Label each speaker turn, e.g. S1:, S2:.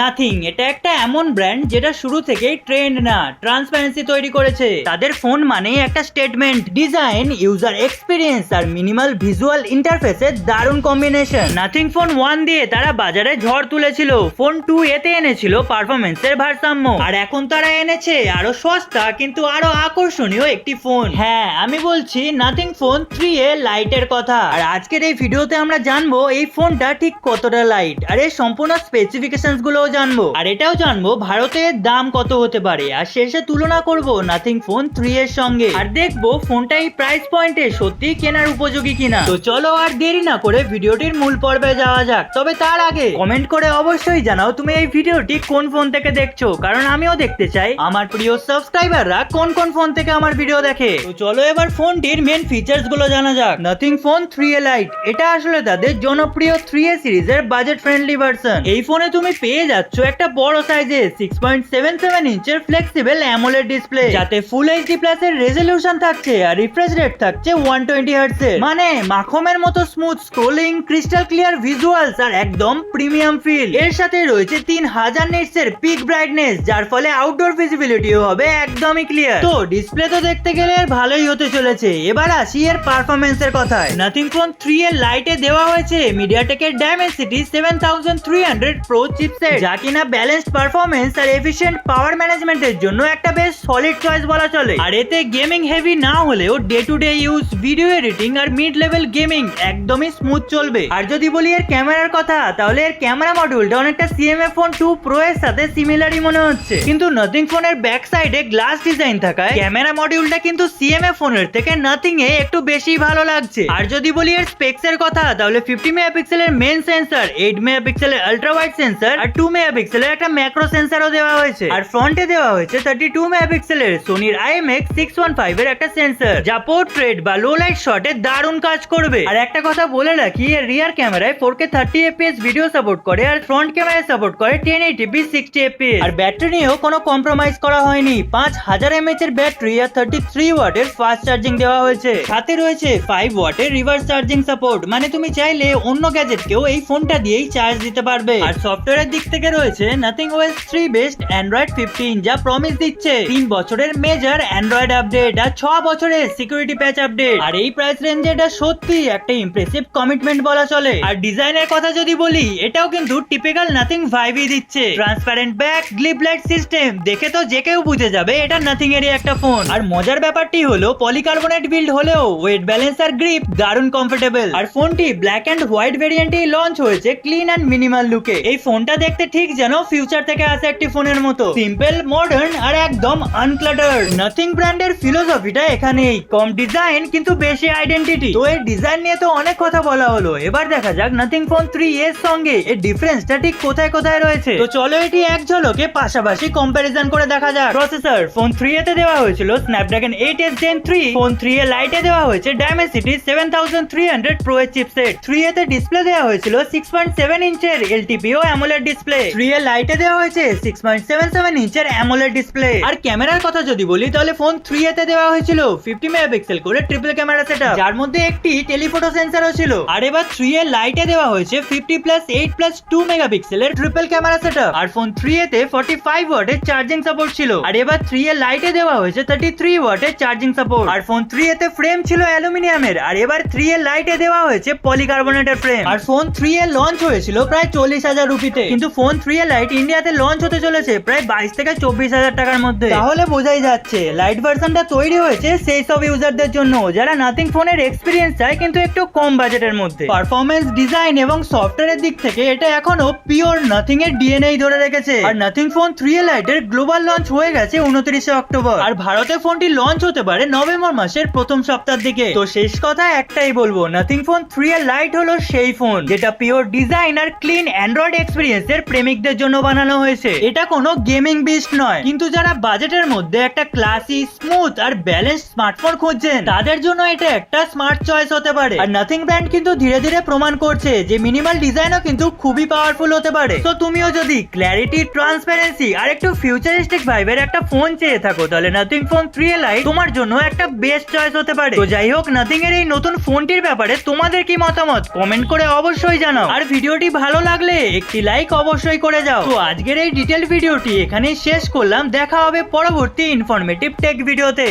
S1: Nothing এটা একটা এমন ব্র্যান্ড যেটা শুরু থেকেই ট্রেন্ড না ট্রান্সপারেন্সি তৈরি করেছে। তাদের ফোন মানেই একটা স্টেটমেন্ট ডিজাইন ইউজার এক্সপিরিয়েন্স আর মিনিমাল ভিজুয়াল ইন্টারফেসের দারুণ কম্বিনেশন নাথিং ফোন ওয়ান দিয়ে তারা বাজারে ঝড় তুলেছিল ফোন টু এতে এনেছিল পারফরমেন্সের ভারসাম্য। আর এখন তারা এনেছে আরও সস্তা কিন্তু আরও আকর্ষণীয় একটি ফোন হ্যাঁ আমি বলছি নাথিং ফোন থ্রি এ লাইটের কথা। আর আজকের এই ভিডিওতে আমরা জানব এই ফোনটা ঠিক কতটা লাইট আর এর সম্পূর্ণ স্পেসিফিকেশনস গুলোও জানব। আর এটাও জানব, ভারতের দাম কত হতে পারে? আর শেষে তুলনা করব নাথিং ফোন থ্রি এর সঙ্গে। আর দেখব ফোনটা এই প্রাইস পয়েন্টে সত্যি কেনার উপযোগী কিনা। তো চলো আর দেরি না করে ভিডিওটির মূল পর্বে যাওয়া যাক। তবে তার আগে কমেন্ট করে অবশ্যই জানাও তুমি এই ভিডিওটি কোন ফোন থেকে দেখছ। কারণ আমিও দেখতে চাই। আমার প্রিয় সাবস্ক্রাইবাররা কোন কোন ফোন থেকে আমার ভিডিও দেখে? তো চলো এবার ফোনটির মেন ফিচার্সগুলো জানা যাক। Nothing phone three A lite এটা আসলে তাদের জনপ্রিয় থ্রি এ সিরিজের বাজেট ফ্রেন্ডলি ভার্সন এই ফোনে তুমি পেয়ে যাচ্ছ একটা বড় সাইজে সিক্স পয়েন্ট সেভেন সেভেন ইঞ্চের ফ্লেক্সিবল অ্যামোলেড ডিসপ্লে যাতে ফুল এইচ এইচডি প্লাস এর রেজলিউশন থাকছে আর রিফ্রেশ রেট থাকছে ওয়ান টোয়েন্টি হার্টস মানে মাখমের মতো smooth scrolling crystal clear visuals আর একদম প্রিমিয়াম ফিল এর সাথে রয়েছে তিন হাজার নিটস এর পিক ব্রাইটনেস যার ফলে আউটডোর ভিজিবিলিটিও হবে একদমই ক্লিয়ার তো ডিসপ্লে তো দেখতে গেলে এর ভালোই হতে চলেছে। এবার আসি এর পারফরমেন্স এর কথায়। নাথিং ফোন থ্রি এর লাইটে দেওয়া হয়েছে। মিডিয়াটেকের Dimensity seven thousand three hundred pro chipset যা কিনা ব্যালেন্সড পারফরমেন্স আর এফিশিয়েন্ট পাওয়ার ম্যানেজমেন্টের জন্য একটা বেশ সলিড চয়েস বলা চলে। আর এতে গেমিং হেভি না হলেও day to day use video editing R mid level gaming একদমই স্মুথ চলবে। আর যদি বলি এর ক্যামেরার কথা, তাহলে এর ক্যামেরা মডিউলটা অনেকটা সিএমএ ফোন টু প্রো এর সাথে সিমিলারই মনে হচ্ছে। কিন্তু নাথিং ফোনের ব্যাক সাইডে গ্লাস ডিজাইন থাকায় ক্যামেরা মডিউলটা কিন্তু সিএমএ ফোনের থেকে নাথিং এ একটু বেশি ভালো লাগছে। আর যদি বলি এর স্পেক্স এর কথা, তাহলে ফিফটি মেগাপিক্সেলের মেন সেন্সর এইট মেগাপিক্সেলের আলট্রা ওয়াইড সেন্সর আর টু মেগাপিক্সেলের একটা ম্যাক্রো সেন্সরও দেওয়া হয়েছে। আর ফ্রন্টে দেওয়া হয়েছে থার্টি টু মেগাপিক্সেলের সোনির আইএমএক্স সিক্স ওয়ান ফাইভ এর একটা সেন্সর যা পোর্ট্রেট বা লো লাইট শটে দারুণ কাজ করবে। আর একটা কথা বলে রাখি, এর রিয়ার ক্যামেরায় four K thirty FPS video support করে আর ফ্রন্ট ক্যামেরায় সাপোর্ট করে ten eighty P sixty FPS আর ব্যাটারি নিয়েও কোনো কম্প্রোমাইজ করা হয়নি। পাঁচ হাজার এমএচ এর ব্যাটারি আর থার্টি থ্রি ওয়াটের ফাস্ট চার্জিং দেওয়া হয়েছে। সাথে রয়েছে ফাইভ ওয়াটের রিভার্স চার্জিং সাপোর্ট মানে তুমি চাইলে অন্য গ্যাজেটকেও এই ফোনটা দিয়েই চার্জ দিতে পারবে। আর সফটওয়্যারের দিক থেকে রয়েছে Nothing OS three based Android fifteen যা প্রমিস দিচ্ছে। তিন বছরের মেজর অ্যান্ড্রয়েড আপডেট আর ছ বছরের সিকিউরিটি প্যাচ আপডেট আর এই প্রাইস রেঞ্জে এটা সত্যি একটা ইমপ্রেসিভ কমিটমেন্ট বলা চলে। আর ডিজাইনের কথা যদি বলি, এটাও কিন্তু টিপিক্যাল নাথিং ভাইবই দিচ্ছে। Transparent back glyph light system দেখে তো যে কেউ বুঝে যাবে এটা নাথিং এরই একটা ফোন আর মজার ব্যাপারটি হলো পলিকার্বনেট বিল্ড হলেও ওয়েট ব্যালেন্স আর গ্রিপ দারুণ কমফোর্টেবল আর ফোনটি ব্ল্যাক অ্যান্ড হোয়াইট ভেরিয়েন্টেই লঞ্চ হয়েছে ক্লিন অ্যান্ড মিনিমাল লুকে এই ফোনটা দেখতে ঠিক যেন ফিউচার থেকে আসা একটি ফোনের মতো। সিম্পল মডার্ন আর একদম আনক্লাটার নাথিং ব্র্যান্ডের ফিলোসফিটা এখানেই। কম ডিজাইন কিন্তু বেশি আইডেন্টিটি তো এর ডিজাইন নিয়ে তো অনেক কথা বলা হলো। এবার দেখা যাক নাথিং ফোন থ্রি এর সঙ্গে এর ডিফারেন্সটা ঠিক কোথায় কোথায় রয়েছে। তো চলো এটি এক ঝলকে পাশাপাশি কম্প্যারিজন করে দেখা যাক। প্রসেসর ফোন থ্রি এতে দেওয়া হয়েছিল Snapdragon eight S gen three phone three A লাইটে দেওয়া হয়েছে Dimensity seven thousand three hundred pro chipset three এতে ডিসপ্লে দেওয়া হয়েছিল six point seven ইঞ্চের LTPO AMOLED display three A লাইটে দেওয়া হয়েছে সিক্স পয়েন্ট সেভেন সেভেন ইঞ্চের অ্যামোলেড ডিসপ্লে আর ক্যামেরার কথা যদি বলি তাহলে ফোন থ্রি এতে দেওয়া হয়েছিল ফিফটি মেগাপিক্সেল করে ট্রিপল ক্যামেরা সেটআপ যার মধ্যে একটি টেলিফোটো সেন্সরও ছিল। আর এবার থ্রি এর লাইটে দেওয়া হয়েছে fifty plus eight plus two মেগাপিক্সেলের ট্রিপল ক্যামেরা সেটআপ আর ফোন থ্রি এতে ফর্টি ফাইভ ওয়াটের চার্জিং সাপোর্ট ছিল। আর এবার থ্রি এর লাইটে দেওয়া হয়েছে থার্টি থ্রি ওয়াটের চার্জিং সাপোর্ট আর ফোন থ্রি এতে ফ্রেম ছিল অ্যালুমিনিয়ামের। আর এবার থ্রি এর লাইটে দেওয়া হয়েছে পলিকার্বনেটের ফ্রেম আর ফোন থ্রি এ লঞ্চ হয়েছিল প্রায় চল্লিশ হাজার রুপিতে। কিন্তু ফোন থ্রি এর লাইট ইন্ডিয়াতে লঞ্চ হতে চলেছে? প্রায় বাইশ থেকে চব্বিশ হাজার টাকার মধ্যে। তাহলে বোঝাই যাচ্ছে লাইট ভার্সনটা তৈরি হয়েছে সেই সব ইউজারদের জন্য যারা নাথিং ফোনের এক্সপিরিয়েন্স চায় কিন্তু একটু কম বাজেটের মধ্যে। পারফরমেন্স ডিজাইন এবং সফটওয়্যারের দিক থেকে এটা এখনও পিওর নাথিং এর ডিএনএ ধরে রেখেছে। আর নাথিং ফোন থ্রি এ লাইটের গ্লোবাল লঞ্চ হয়ে গেছে উনত্রিশে অক্টোবর। আর ভারতে ফোনটি লঞ্চ হতে পারে নভেম্বর মাসের প্রথম সপ্তাহের দিকে। তো শেষ কথা একটাই বলব নাথিং ফোন থ্রি এর লাইট হলো সেই ফোন যেটা পিওর ডিজাইন আর ক্লিন অ্যান্ড্রয়েড এক্সপিরিয়েন্স এর প্রেমিকদের জন্য বানানো হয়েছে। এটা কোনো গেমিং বিস্ট নয়। কিন্তু যারা বাজেটের মধ্যে একটা ক্লাসি, স্মুথ আর ব্যালেন্স স্মার্টফোন খুঁজছেন, তাদের জন্য এটা একটা স্মার্ট চয়েস হতে পারে। আর নাথিং ব্র্যান্ড কিন্তু ধীরে ধীরে প্রমাণ করছে যে মিনিমাল ডিজাইনও কিন্তু খুবই পাওয়ারফুল হতে পারে। তো তুমিও যদি ক্ল্যারিটি ট্রান্সপারেন্সি আর একটু ফিউচারিস্টিক ভাইবের একটা ফোন চেয়ে থাকো, তাহলে নাথিং ফোন থ্রি লাইট তোমার জন্য একটা বেস্ট চয়েস হতে পারে। তো যাই হোক, নাথিং এর এই নতুন ফোনটির ব্যাপারে তোমাদের কি মতামত? কমেন্ট করে অবশ্যই জানাও। আর ভিডিওটি ভালো লাগলে একটি লাইক অবশ্যই অবশ্যই করে যাও। তো আজকের এই ডিটেল ভিডিওটি এখানেই শেষ করলাম। দেখা হবে পরবর্তী ইনফরমেটিভ টেক ভিডিওতে